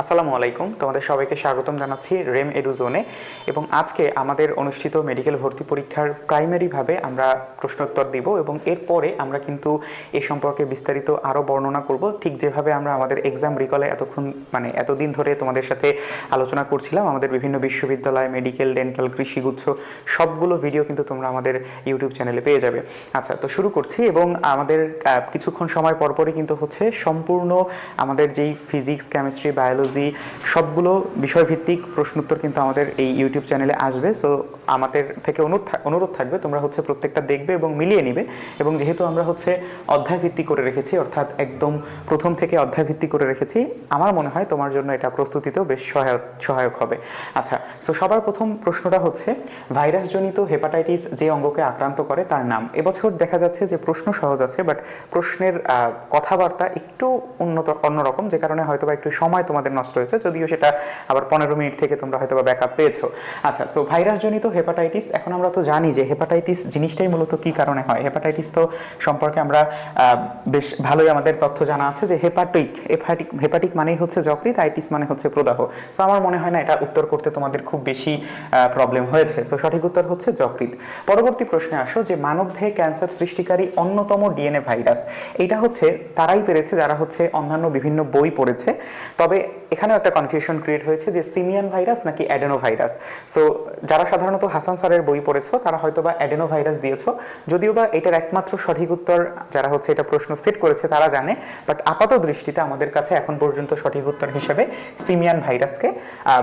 আসসালামু আলাইকুম। তোমাদের সবাইকে স্বাগতম জানাচ্ছি রেম এডুজোনে এবং আজকে আমাদের অনুষ্ঠিত মেডিকেল ভর্তি পরীক্ষার প্রাইমারিভাবে আমরা প্রশ্নোত্তর দিব এবং এরপরে আমরা কিন্তু এ সম্পর্কে বিস্তারিত আরও বর্ণনা করব। ঠিক যেভাবে আমরা আমাদের এক্সাম রিকলে এতক্ষণ মানে এতদিন ধরে তোমাদের সাথে আলোচনা করছিলাম, আমাদের বিভিন্ন বিশ্ববিদ্যালয় মেডিকেল ডেন্টাল কৃষিগুচ্ছ সবগুলো ভিডিও কিন্তু তোমরা আমাদের ইউটিউব চ্যানেলে পেয়ে যাবে। আচ্ছা তো শুরু করছি এবং আমাদের কিছুক্ষণ সময় পরপরই কিন্তু হচ্ছে সম্পূর্ণ আমাদের যেই ফিজিক্স কেমিস্ট্রি বায়োলজি সবগুলো বিষয়ভিত্তিক প্রশ্নোত্তর কিন্তু আমাদের এই ইউটিউব চ্যানেলে আসবে। সো আমাদের থেকে অনুরোধ অনুরোধ থাকবে, তোমরা হচ্ছে প্রত্যেকটা দেখবে এবং মিলিয়ে নিবে। এবং যেহেতু আমরা হচ্ছে অধ্যায় ভিত্তিক করে রেখেছি, অর্থাৎ একদম প্রথম থেকে অধ্যায় ভিত্তিক করে রেখেছি, আমার মনে হয় তোমার জন্য এটা প্রস্তুতিতেও বেশ সহায়ক সহায়ক হবে। আচ্ছা সো সবার প্রথম প্রশ্নটা হচ্ছে, ভাইরাসজনিত হেপাটাইটিস যে অঙ্গকে আক্রান্ত করে তার নাম? এবছর দেখা যাচ্ছে যে প্রশ্ন সহজ আছে বাট প্রশ্নের কথাবার্তা একটু উন্নত, অন্যরকম, যে কারণে হয়তো বা একটু সময় তোমাদের নষ্ট হয়েছে, যদিও সেটা আবার পনেরো মিনিট থেকে তোমরা হয়তো বা ব্যাকআপ পেয়েছ। আচ্ছা সো ভাইরাসজনিত হেপাটাইটিস এখন আমরা তো জানি যে হেপাটাইটিস জিনিসটাই মূলত কি কারণে হয়? হেপাটাইটিস তো সম্পর্কে আমরা বেশ ভালোই আমাদের তথ্য জানা আছে যে হেপাটিক হেপাটিক হেপাটিক মানেই হচ্ছে যকৃত আইটিস মানে হচ্ছে প্রদাহ। সো আমার মনে হয় না এটা উত্তর করতে তোমাদের খুব বেশি প্রবলেম হয়েছে। সো সঠিক উত্তর হচ্ছে যকৃত পরবর্তী প্রশ্নে আসো যে মানবদেহে ক্যান্সার সৃষ্টিকারী অন্যতম ডিএনএ ভাইরাস। এটা হচ্ছে, তারাই পেরেছে, যারা হচ্ছে অন্যান্য বিভিন্ন বই পড়েছে। তবে এখানেও একটা কনফিউশন ক্রিয়েট হয়েছে যে সিমিয়ান ভাইরাস নাকি অ্যাডেনো ভাইরাস সো যারা সাধারণত হাসান স্যারের বই পড়েছো, তারা হয়তো বা অ্যাডেনো ভাইরাস দিয়েছ। যদিও বা এটার একমাত্র সঠিক উত্তর যারা হচ্ছে এটা প্রশ্ন সেট করেছে তারা জানে বাট আপাত দৃষ্টিতে আমাদের কাছে এখন পর্যন্ত সঠিক উত্তর হিসেবে সিমিয়ান ভাইরাসকে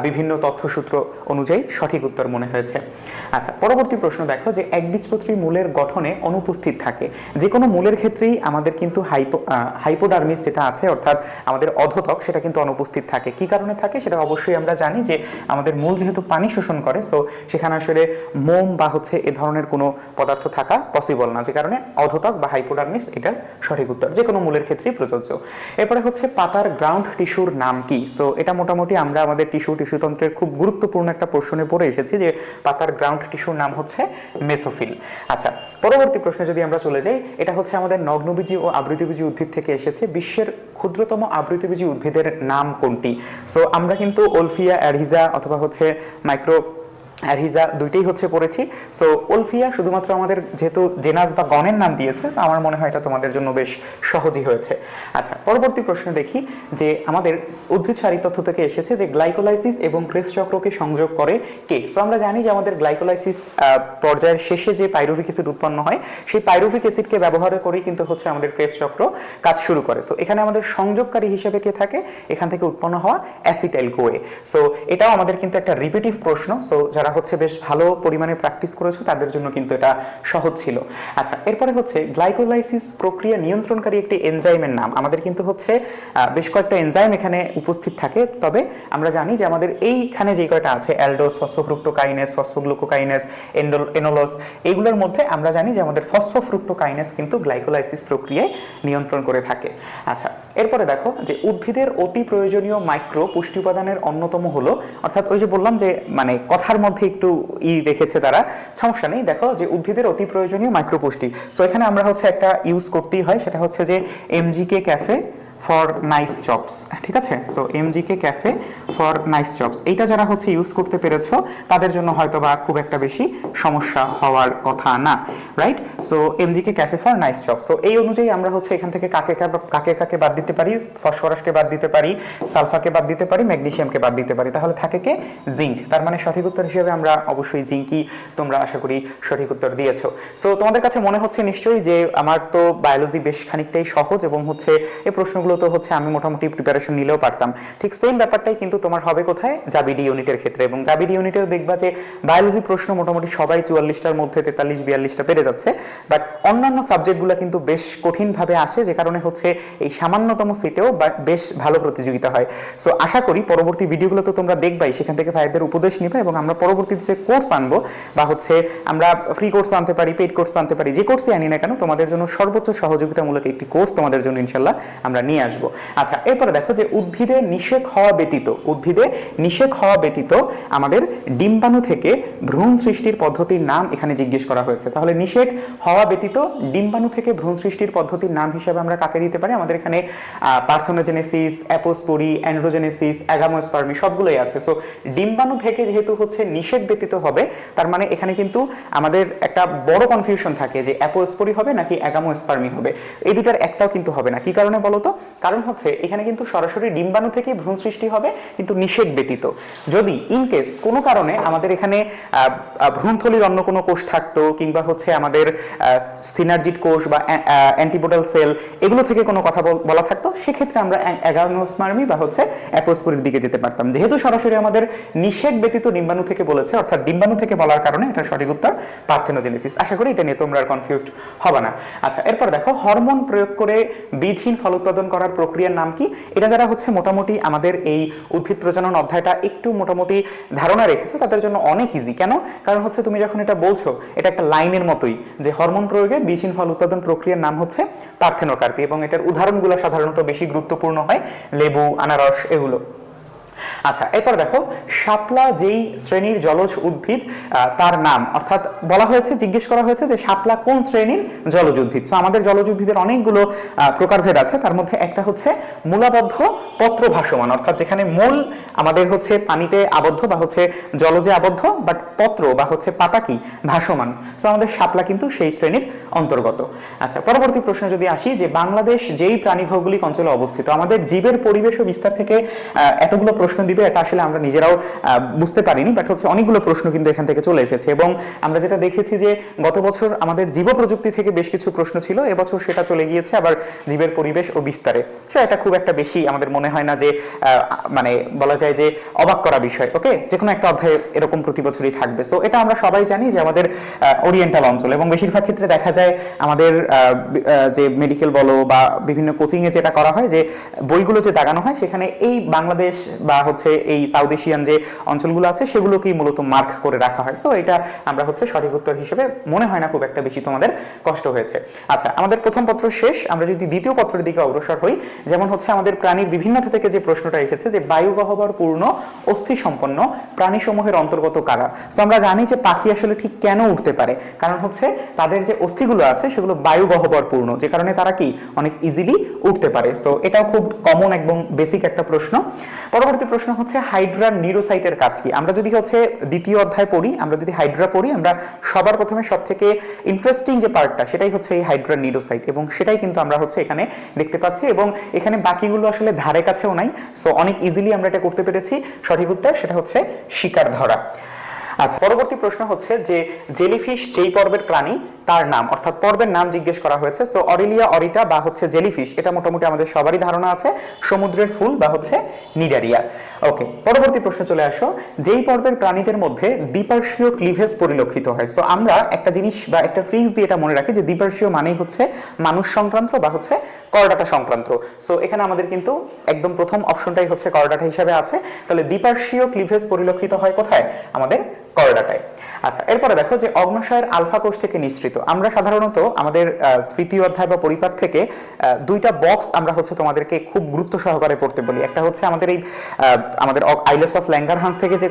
বিভিন্ন তথ্যসূত্র অনুযায়ী সঠিক উত্তর মনে হয়েছে। আচ্ছা পরবর্তী প্রশ্ন দেখো যে একবীজপত্রী মূলের গঠনে অনুপস্থিত থাকে। যে কোনো মূলের ক্ষেত্রেই আমাদের কিন্তু হাইপো হাইপোডার্মিস যেটা আছে, অর্থাৎ আমাদের অধতক, সেটা কিন্তু অনুপস্থিত থাকে। কি কারণে থাকে? সেটা অবশ্যই আমরা জানি যে আমাদের মূল যেহেতু পানি শোষণ করে সো সেখানে মোম বা হচ্ছে এ ধরনের কোনো পদার্থ থাকা পসিবল না, যে কারণে অধতক বা হাইপোডার্মিস এটার সঠিক উত্তর, যে কোনো মূলের ক্ষেত্রেই প্রযোজ্য। এরপরে হচ্ছে পাতার গ্রাউন্ড টিস্যুর নাম কি? সো এটা মোটামুটি আমরা আমাদের টিস্যু টিস্যুতন্ত্রের খুব গুরুত্বপূর্ণ একটা প্রশ্নে পড়ে এসেছি যে পাতার গ্রাউন্ড টিস্যুর নাম হচ্ছে মেসোফিল আচ্ছা পরবর্তী প্রশ্নে যদি আমরা চলে যাই, এটা হচ্ছে আমাদের নগ্নবীজি ও আবৃতবীজি উদ্ভিদ থেকে এসেছে। বিশ্বের ক্ষুদ্রতম আবৃতবীজি উদ্ভিদের নাম কোনটি? সো আমরা কিন্তু ওলফিয়া অ্যারহিজা অথবা হচ্ছে মাইক্রো অ্যারহিজা দুইটাই হচ্ছে পড়েছি। সো ওলফিয়া শুধুমাত্র আমাদের যেহেতু জেনাস বা গণের নাম দিয়েছে, তো আমার মনে হয় এটা তোমাদের জন্য বেশ সহজই হয়েছে। আচ্ছা পরবর্তী প্রশ্নে দেখি যে আমাদের উদ্ভিদ সারি তথ্য থেকে এসেছে যে গ্লাইকোলাইসিস এবং ক্রেবস চক্রকে সংযোগ করে কে? সো আমরা জানি যে আমাদের গ্লাইকোলাইসিস পর্যায়ের শেষে যে পাইরুভিক অ্যাসিড উৎপন্ন হয়, সেই পাইরুভিক অ্যাসিডকে ব্যবহার করেই কিন্তু হচ্ছে আমাদের ক্রেবস চক্র কাজ শুরু করে। সো এখানে আমাদের সংযোগকারী হিসেবে কে থাকে? এখান থেকে উৎপন্ন হওয়া অ্যাসিটাইল কোয়ে। সো এটাও আমাদের কিন্তু একটা রিপিটিভ প্রশ্ন। সো যারা হচ্ছে বেশ ভালো পরিমাণে প্র্যাকটিস করেছ, তাদের জন্য কিন্তু এটা সহজ ছিল। আচ্ছা এরপরে হচ্ছে গ্লাইকোলাইসিস প্রক্রিয়া নিয়ন্ত্রণকারী একটি এনজাইমের নাম। আমাদের কিন্তু হচ্ছে বেশ কয়েকটা এনজাইম এখানে উপস্থিত থাকে। তবে আমরা জানি যে আমাদের এইখানে যে কয়টা আছে অ্যালডোস ফসফোফ্রুক্টোকাইনেস ফসফোগ্লুকোকাইনেস এন্ডোল এনোলস এইগুলোর মধ্যে আমরা জানি যে আমাদের ফসফোফ্রুক্টোকাইনেস কিন্তু গ্লাইকোলাইসিস প্রক্রিয়ায় নিয়ন্ত্রণ করে থাকে। আচ্ছা এরপরে দেখো যে উদ্ভিদের অতি প্রয়োজনীয় মাইক্রো পুষ্টি উপাদানের অন্যতম হলো, অর্থাৎ ওই যে বললাম যে মানে কথার মধ্যে একটু ই রেখেছে তারা, সমস্যা নেই। দেখো যে উদ্ভিদের অতি প্রয়োজনীয় মাইক্রো পুষ্টি। সো এখানে আমরা হচ্ছে একটা ইউজ করতেই হয়, সেটা হচ্ছে যে MGK cafe for nice jobs ঠিক আছে? So MGK cafe for nice jobs এইটা যারা হচ্ছে ইউজ করতে পেরেছ, তাদের জন্য হয়তো বা খুব একটা বেশি সমস্যা হওয়ার কথা না right so MGK cafe for nice jobs so এই অনুযায়ী আমরা হচ্ছে এখান থেকে কাকে কাকে কাকে বাদ দিতে পারি? ফসফরাসকে বাদ দিতে পারি সালফাকে বাদ দিতে পারি ম্যাগনেসিয়ামকে বাদ দিতে পারি। তাহলে থাকে কে? জিঙ্ক তার মানে সঠিক উত্তর হিসেবে আমরা অবশ্যই জিঙ্কই তোমরা আশা করি সঠিক উত্তর দিয়েছ। সো তোমাদের কাছে মনে হচ্ছে নিশ্চয়ই যে আমার তো বায়োলজি বেশ খানিকটাই সহজ এবং হচ্ছে এই প্রশ্নগুলো তো হচ্ছে আমি মোটামুটি প্রিপারেশন নিলেও পারতাম। ঠিক সেম ব্যাপারটাই কিন্তু তোমার হবে কোথায়? জাবিডি ইউনিটের ক্ষেত্রে। এবং জাবিডি ইউনিটেও দেখবা যে বায়োলজি প্রশ্ন মোটামুটি সবাই চুয়াল্লিশটার মধ্যে তেতাল্লিশ, বিয়াল্লিশটা পেরে যাচ্ছে। বাট অন্যান্য সাবজেক্টগুলো কিন্তু বেশ কঠিনভাবে আসে, যে কারণে হচ্ছে এই সামান্যতম সিটেও বেশ ভালো প্রতিযোগিতা হয়। সো আশা করি পরবর্তী ভিডিওগুলো তো তোমরা দেখবাই। সেখান থেকে ভাইদের উপদেশ নিবে এবং আমরা পরবর্তীতে যে কোর্স আনব, বা হচ্ছে আমরা ফ্রি কোর্স আনতে পারি পেইড কোর্স আনতে পারি, যে কোর্সই আনি না কেন, তোমাদের জন্য সর্বোচ্চ সহযোগিতামূলক একটি কোর্স তোমাদের জন্য ইনশাল্লাহ আমরা নিয়ে নিয়ে আসব। আচ্ছা এরপরে দেখো যে উদ্ভিদে নিষেক হওয়া ব্যতীত, উদ্ভিদে নিষেক হওয়া ব্যতীত আমাদের ডিম্বাণু থেকে ভ্রূণ সৃষ্টির পদ্ধতির নাম এখানে জিজ্ঞেস করা হয়েছে। তাহলে নিষেক হওয়া ব্যতীত ডিম্বাণু থেকে ভ্রূণ সৃষ্টির পদ্ধতির নাম হিসেবে আমরা কাকে দিতে পারি? আমাদের এখানে পার্থনোজেনেসিস, অ্যাপোস্পোরি, অ্যান্ড্রোজেনেসিস, অ্যাগামোস্পার্মি সবগুলোই আছে। সো ডিম্বাণু থেকে যেহেতু হচ্ছে নিষেক ব্যতীত হবে, তার মানে এখানে কিন্তু আমাদের একটা বড় কনফিউশন থাকে যে অ্যাপোস্পোরি হবে নাকি অ্যাগামোস্পার্মি হবে। এই দুটার একটাও কিন্তু হবে না। কি কারণে বলো তো কারণ হচ্ছে এখানে কিন্তু সরাসরি ডিম্বাণু থেকেই ভ্রূণ সৃষ্টি হবে, কিন্তু নিষেক ব্যতীত। যদি ইন কেস কোনো কারণে আমাদের এখানে ভ্রূণথলির অন্য কোনো কোষ থাকতো, কিংবা হচ্ছে আমাদের সিনার্জিট কোষ বা অ্যান্টিবোটাল সেল এগুলো থেকে কোনো কথা বলা থাকতো, সেক্ষেত্রে আমরা অ্যাগানোস্মার্মি বা হচ্ছে অ্যাপোস্পোরির দিকে যেতে পারতাম। যেহেতু সরাসরি আমাদের নিষেধ ব্যতীত ডিম্বাণু থেকে বলেছে, অর্থাৎ ডিম্বাণু থেকে বলার কারণে এটা সঠিক উত্তর, পার্থেনোজেনেসিস। আশা করি এটা নিয়ে তোমরা আর কনফিউজড হবে না। আচ্ছা এরপর দেখো, হরমোন প্রয়োগ করে বীজহীন ফল উৎপাদন করার প্রক্রিয়ার নাম কি? এটা যারা হচ্ছে মোটামুটি আমাদের এই উদ্ভিদ প্রজনন অধ্যায়টা একটু মোটামুটি ধারণা রেখেছো, তাদের জন্য অনেক ইজি কেন? কারণ হচ্ছে তুমি যখন এটা বলছো, এটা একটা লাইনের মতোই যে হরমোন প্রয়োগে বীজহীন ফল উৎপাদন প্রক্রিয়ার নাম হচ্ছে পার্থেনোকার্পি এবং এটার উদাহরণগুলো সাধারণত বেশি গুরুত্বপূর্ণ হয় লেবু, আনারস, এগুলো। আচ্ছা এরপর দেখো, শাপলা যেই শ্রেণির জলজ উদ্ভিদ তার নাম, অর্থাৎ বলা হয়েছে, জিজ্ঞেস করা হয়েছে যে শাপলা কোন শ্রেণির জলজ উদ্ভিদ? তো আমাদের জলজ উদ্ভিদের অনেকগুলো প্রকারভেদ আছে। তার মধ্যে একটা হচ্ছে মূলাবদ্ধ পত্র ভাসমান অর্থাৎ যেখানে মূল আমাদের হচ্ছে পানিতে আবদ্ধ বা হচ্ছে জলজে আবদ্ধ বাট পত্র বা হচ্ছে পাতা কি? ভাসমান। তো আমাদের শাপলা কিন্তু সেই শ্রেণির অন্তর্গত। আচ্ছা পরবর্তী প্রশ্ন যদি আসি, যে বাংলাদেশ যেই প্রাণী ভৌগোলিক অঞ্চলে অবস্থিত, আমাদের জীবের পরিবেশ ও বিস্তার থেকে এতগুলো প্রশ্ন দিবে, এটা আসলে আমরা নিজেরাও বুঝতে পারিনি বাট হচ্ছে অনেকগুলো প্রশ্ন কিন্তু এখান থেকে চলে এসেছে। এবং আমরা যেটা দেখেছি যে গত বছর আমাদের জীব প্রযুক্তি থেকে বেশ কিছু প্রশ্ন ছিল, এবছর সেটা চলে গিয়েছে আবার জীবের পরিবেশ ও বিস্তারে। সো এটা খুব একটা বেশি আমাদের মনে হয় না যে মানে বলা যায় যে অবাক করা বিষয় ওকে যে কোনো একটা অধ্যায়ে এরকম প্রতি বছরই থাকবে। সো এটা আমরা সবাই জানি যে আমাদের ওরিয়েন্টাল অঞ্চল এবং বেশিরভাগ ক্ষেত্রে দেখা যায় আমাদের যে মেডিকেল বলো বা বিভিন্ন কোচিং এ যেটা করা হয় যে বইগুলো যে দাগানো হয়, সেখানে এই বাংলাদেশ বা হচ্ছে এই সাউথ এশিয়ান যে অঞ্চলগুলো আছে, সেগুলোকেই মূলত মার্ক করে রাখা হয়। সো এটা আমরা হচ্ছে সঠিক উত্তর হিসেবে মনে হয় না খুব একটা বেশি তোমাদের কষ্ট হয়েছে। আচ্ছা আমাদের প্রথম পত্র শেষ। আমরা যদি দ্বিতীয় পত্রের দিকে অগ্রসর হই, যেমন হচ্ছে আমাদের প্রাণীর বিভিন্নতা থেকে যে প্রশ্নটা এসেছে যে বায়ু গহ্বর পূর্ণ, অস্থি সম্পন্ন, প্রাণীসমূহের অন্তর্গত কারা? তো আমরা জানি যে পাখি আসলে ঠিক কেন উঠতে পারে। কারণ হচ্ছে তাদের যে অস্থিগুলো আছে, সেগুলো বায়ু গহ্বর পূর্ণ, যে কারণে তারা কি? অনেক ইজিলি উঠতে পারে। সো এটাও খুব কমন এবং বেসিক একটা প্রশ্ন। পরবর্তী প্রশ্ন হচ্ছে হাইড্রার নিউরোসাইটের কাজ কি? আমরা যদি হচ্ছে দ্বিতীয় অধ্যায় পড়ি, আমরা যদি হাইড্রা পড়ি, আমরা সবার প্রথমে সব থেকে ইন্টারেস্টিং যে পার্টটা সেটাই হচ্ছে এই হাইড্রার নিউরোসাইট এবং সেটাই কিন্তু আমরা হচ্ছে এখানে দেখতে পাচ্ছি এবং এখানে বাকিগুলো আসলে ধারে কাছেও নাই। সো অনেক ইজিলি আমরা এটা করতে পেরেছি। সঠিক উত্তর সেটা হচ্ছে শিকার ধরা। আচ্ছা পরবর্তী প্রশ্ন হচ্ছে যে জেলিফিশ যেই পর্বের প্রাণী, তার নাম, অর্থাৎ পর্বের নাম জিজ্ঞেস করা হয়েছে। তো অরিলিয়া অরিটা বা হচ্ছে জেলিফিশ, এটা মোটামুটি আমাদের সবারই ধারণা আছে, সমুদ্রের ফুল বা হচ্ছে নিডারিয়া। ওকে, পরবর্তী প্রশ্ন চলে আসো। যেই পর্বের প্রাণীদের মধ্যে দ্বিপার্শ্বীয় ক্লিভেজ পরিলক্ষিত হয়? সো আমরা একটা জিনিস বা একটা ফ্রিজ দিয়ে এটা মনে রাখি যে দ্বিপার্শ্বীয় মানেই হচ্ছে মানুষ সংক্রান্ত বা হচ্ছে করডাটা সংক্রান্ত। সো এখানে আমাদের কিন্তু একদম প্রথম অপশনটাই হচ্ছে করডাটা হিসাবে আছে। তাহলে দ্বিপার্শ্বীয় ক্লিভেজ পরিলক্ষিত হয় কোথায়? আমাদের করডাটায় আচ্ছা এরপরে দেখো যে অগ্নাশয়ের আলফা কোষ থেকে নিঃসৃত। আমরা সাধারণত আমাদের তৃতীয় অধ্যায় বা পরিপাক থেকে দুইটা বক্স আমরা হচ্ছে তোমাদেরকে খুব গুরুত্ব সহকারে পড়তে বলি। একটা হচ্ছে আমাদের এই আমাদের আইলেটস অফ ল্যাঙ্গার ল্যাঙ্গারহান্স থেকে যে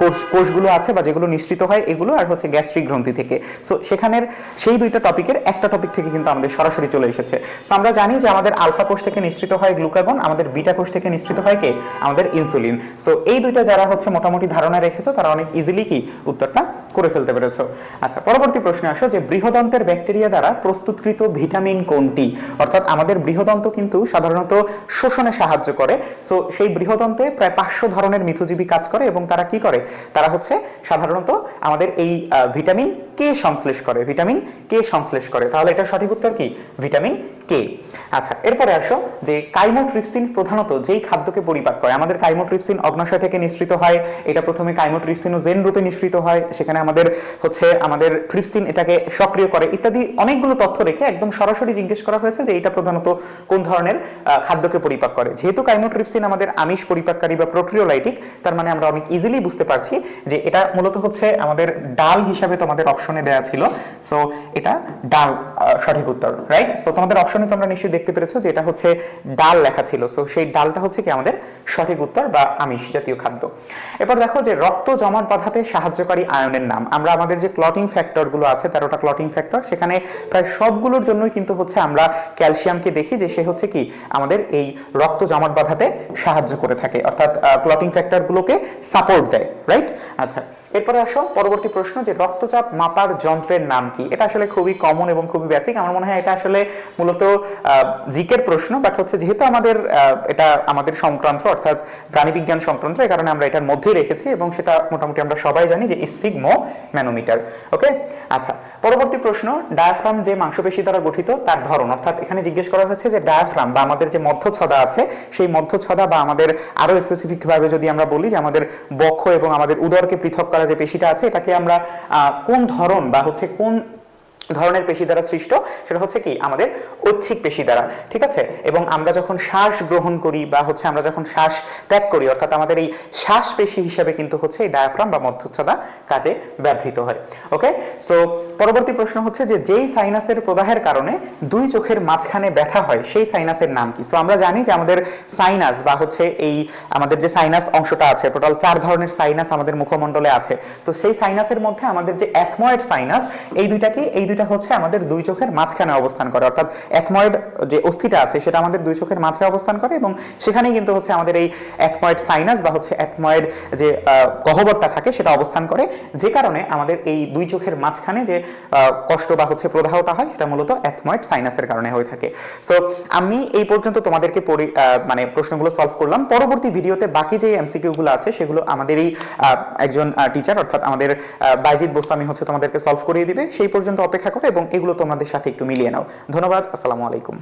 কোষ, কোষগুলো আছে বা যেগুলো নিঃসৃত হয়, এগুলো আর হচ্ছে গ্যাস্ট্রিক গ্রন্থি থেকে। সো সেখানের সেই দুইটা টপিকের একটা টপিক থেকে কিন্তু আমাদের সরাসরি চলে এসেছে। সো আমরা জানি যে আমাদের আলফা কোষ থেকে নিঃসৃত হয় গ্লুকাগন, আমাদের বিটা কোষ থেকে নিঃসৃত হয় কে? আমাদের ইনসুলিন। সো এই দুইটা যারা হচ্ছে মোটামুটি ধারণা রেখেছো, তারা অনেক ইজিলি কি উত্তরটা করে ফেলতে পেরেছ। আচ্ছা পরবর্তী প্রশ্নে আসো যে বৃহদন্তের ব্যাকটেরিয়া দ্বারা প্রস্তুতকৃত ভিটামিন কোনটি? অর্থাৎ আমাদের বৃহদন্ত কিন্তু সাধারণত শোষণে সাহায্য করে। সো সেই বৃহদন্তে প্রায় পাঁচশো ধরনের মিথজীবী কাজ করে এবং তারা কি করে, তারা হচ্ছে সাধারণত আমাদের এই ভিটামিন কে সংশ্লেষ করে, ভিটামিন কে সংশ্লেষ করে। তাহলে এটা সঠিক উত্তর কি? ভিটামিন কে আচ্ছা এরপরে আসো, যে কাইমোট্রিপসিন প্রধানত যেই খাদ্যকে পরিপাক করে, আমাদের কাইমোট্রিপসিন অগ্নাশয় থেকে নিঃসৃত হয়, এটা প্রথমে কাইমোট্রিপসিনোজেন রূপে নিঃসৃত হয়, সেখানে আমাদের হচ্ছে আমাদের ট্রিপসিন এটাকে সক্রিয় করে, ইত্যাদি অনেকগুলো তথ্য রেখে একদম সরাসরি জিজ্ঞেস করা হয়েছে যে এটা প্রধানত কোন ধরনের খাদ্যকে পরিপাক করে। যেহেতু কাইমোট্রিপসিন আমাদের আমিষ পরিপাককারী বা প্রোক্রিওলাইটিক, তার মানে আমরা অনেক ইজিলি বুঝতে বুঝতে পারছি যে এটা মূলত হচ্ছে আমাদের ডাল হিসাবে তোমাদের অপশনে দেওয়া ছিল। সো এটা ডাল সঠিক উত্তর রাইট সো তোমাদের অপশনে তোমরা নিশ্চয়ই দেখতে পেরেছ যে এটা হচ্ছে ডাল লেখা ছিল। সো সেই ডালটা হচ্ছে কি আমাদের সঠিক উত্তর বা আমিষ জাতীয় খাদ্য। এবার দেখো যে রক্ত জমাট বাঁধাতে সাহায্যকারী আয়নের নাম। আমরা আমাদের যে ক্লটিং ফ্যাক্টরগুলো আছে, তেরোটা ক্লটিং ফ্যাক্টর সেখানে প্রায় সবগুলোর জন্যই কিন্তু হচ্ছে আমরা ক্যালসিয়ামকে দেখি যে সে হচ্ছে কি আমাদের এই রক্ত জমাট বাঁধাতে সাহায্য করে থাকে। অর্থাৎ ক্লটিং ফ্যাক্টর গুলোকে সাপোর্ট দেয়। রাইট আচ্ছা এরপরে আসো, পরবর্তী প্রশ্ন যে রক্তচাপ মাপার যন্ত্রের নাম কি? এটা আসলে খুবই কমন এবং খুবই বেসিক আমার মনে হয় এটা আসলে মূলত জিকের প্রশ্ন বাট হচ্ছে যেহেতু আমাদের এটা আমাদের সংক্রান্ত, অর্থাৎ প্রাণীবিজ্ঞান সংক্রান্ত, এই কারণে আমরা এটার মধ্যেই রেখেছি এবং সেটা মোটামুটি আমরা সবাই জানি যে স্ফিগমো ম্যানোমিটার ওকে আচ্ছা পরবর্তী প্রশ্ন ডায়াফ্রাম যে মাংসপেশি দ্বারা গঠিত, তার ধরন, অর্থাৎ এখানে জিজ্ঞেস করা হয়েছে যে ডায়াফ্রাম বা আমাদের যে মধ্যছদা আছে, সেই মধ্যছদা বা আমাদের আরও স্পেসিফিক ভাবে যদি আমরা বলি যে আমাদের বক্ষ এবং আমাদের উদরকে পৃথক করা যে পেশিটা আছে, এটাকে আমরা কোন ধরন বা হচ্ছে কোন ধরনের পেশি দ্বারা সৃষ্ট, সেটা হচ্ছে কি? আমাদের ঐচ্ছিক পেশি দ্বারা, ঠিক আছে? এবং আমরা যখন শ্বাস গ্রহণ করি বা হচ্ছে আমরা যখন শ্বাস ত্যাগ করি, অর্থাৎ আমাদের এই শ্বাস পেশি হিসেবে কিন্তু হচ্ছে এই ডায়াফ্রাম বা মধ্যচ্ছদা কাজে ব্যবহৃত হয় ওকে সো পরবর্তী প্রশ্ন হচ্ছে যে, যেই সাইনাসের প্রদাহের কারণে দুই চোখের মাঝখানে ব্যথা হয়, সেই সাইনাসের নাম কি? সো আমরা জানি যে আমাদের সাইনাস বা হচ্ছে এই আমাদের যে সাইনাস অংশটা আছে টোটাল চার ধরনের সাইনাস আমাদের মুখমণ্ডলে আছে। তো সেই সাইনাসের মধ্যে আমাদের যে অ্যাথময়েড সাইনাস এই দুইটাকে, এই দুইটা হচ্ছে আমাদের দুই চোখের মাঝখানে অবস্থান করে। অর্থাৎ অ্যাথময়েড যে অস্থিটা আছে সেটা আমাদের দুই চোখের মাঝে অবস্থান করে এবং সেখানেই কিন্তু হচ্ছে আমাদের এই অ্যাথময়েড সাইনাস বা হচ্ছে অ্যাথময়েড যে গহ্বরটা থাকে সেটা অবস্থান করে। যে কারণে আমাদের এই দুই চোখের মাঝখানে যে কষ্ট বা হচ্ছে প্রদাহটা হয় সেটা মূলত অ্যাথময়েড সাইনাসের কারণে হয়ে থাকে। সো আমি এই পর্যন্ত তোমাদেরকে মানে প্রশ্নগুলো সলভ করলাম। পরবর্তী ভিডিওতে বাকি যে এমসিকিউ গুলো আছে সেগুলো আমাদেরই আহ, একজন টিচার অর্থাৎ আমাদের বাইজিৎ বোস্তামি হচ্ছে তোমাদেরকে সলভ করিয়ে দিবে। সেই পর্যন্ত অপেক্ষা করো এবং এগুলো তোমাদের সাথে একটু মিলিয়ে নাও। ধন্যবাদ আসসালামু আলাইকুম।